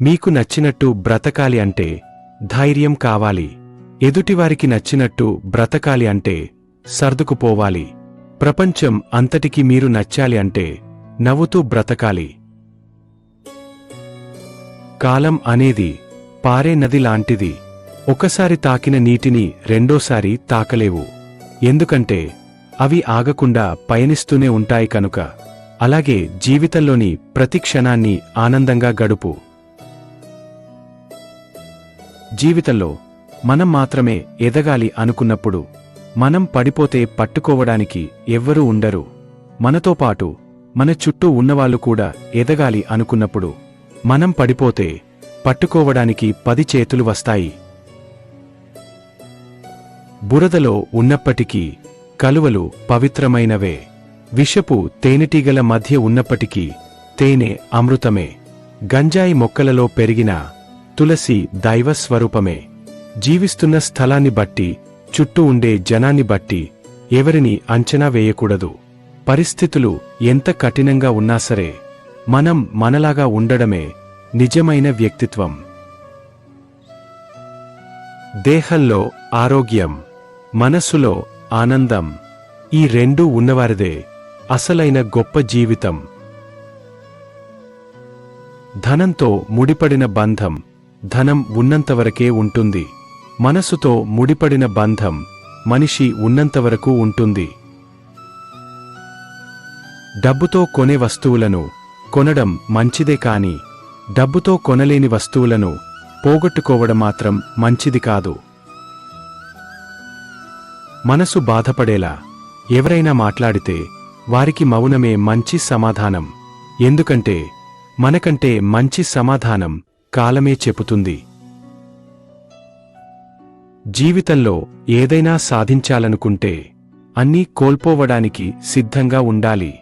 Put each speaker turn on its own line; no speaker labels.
మీకు నచ్చినట్టు బ్రతకాలి అంటే ధైర్యం కావాలి. ఎదుటివారికి నచ్చినట్టు బ్రతకాలి అంటే సర్దుకుపోవాలి. ప్రపంచం అంతటికి మీరు నచ్చాలి అంటే నవ్వుతూ బ్రతకాలి. కాలం అనేది పారే నది లాంటిది. ఒకసారి తాకిన నీటిని రెండోసారి తాకలేవు. ఎందుకంటే అవి ఆగకుండా పయనిస్తూనే ఉంటాయి కనుక. అలాగే జీవితంలోని ప్రతి క్షణాన్ని ఆనందంగా గడుపు. జీవితంలో మనం మాత్రమే ఎదగాలి అనుకున్నప్పుడు మనం పడిపోతే పట్టుకోవడానికి ఎవ్వరూ ఉండరు. మనతో పాటు మన చుట్టూ ఉన్నవాళ్ళు కూడా ఎదగాలి అనుకున్నప్పుడు మనం పడిపోతే పట్టుకోవడానికి పది చేతులు వస్తాయి. బురదలో ఉన్నప్పటికీ కలువలు పవిత్రమైనవే. విషపు తేనెటీగల మధ్య ఉన్నప్పటికీ తేనె అమృతమే. గంజాయి మొక్కలలో పెరిగిన తులసి దైవ స్వరూపమే జీవిస్తున్న స్థలాన్ని బట్టి చుట్టూ ఉండే జనాన్ని బట్టి ఎవరిని అంచనా వేయకూడదు. పరిస్థితులు ఎంత కఠినంగా ఉన్నా సరే మనం మనలాగా ఉండడమే నిజమైన వ్యక్తిత్వం. దేహంలో ఆరోగ్యం మనస్సులో ఆనందం ఈ రెండూ ఉన్నవారిదే అసలైన గొప్ప జీవితం. ధనంతో ముడిపడిన బంధం. ధనం ఉన్నంతవరకే ఉంటుంది. మనసుతో ముడిపడిన బంధం మనిషి ఉన్నంతవరకు ఉంటుంది. డబ్బుతో కొనే వస్తువులను కొనడం మంచిదే కాని డబ్బుతో కొనలేని వస్తువులను పోగొట్టుకోవడం మాత్రం మంచిది కాదు. మనసు బాధపడేలా ఎవరైనా మాట్లాడితే వారికి మౌనమే మంచి సమాధానం. ఎందుకంటే మనకంటే మంచి సమాధానం కాలమే చెబుతుంది. జీవితంలో ఏదైనా సాధించాలనుకుంటే అన్నీ కోల్పోవడానికి సిద్ధంగా ఉండాలి.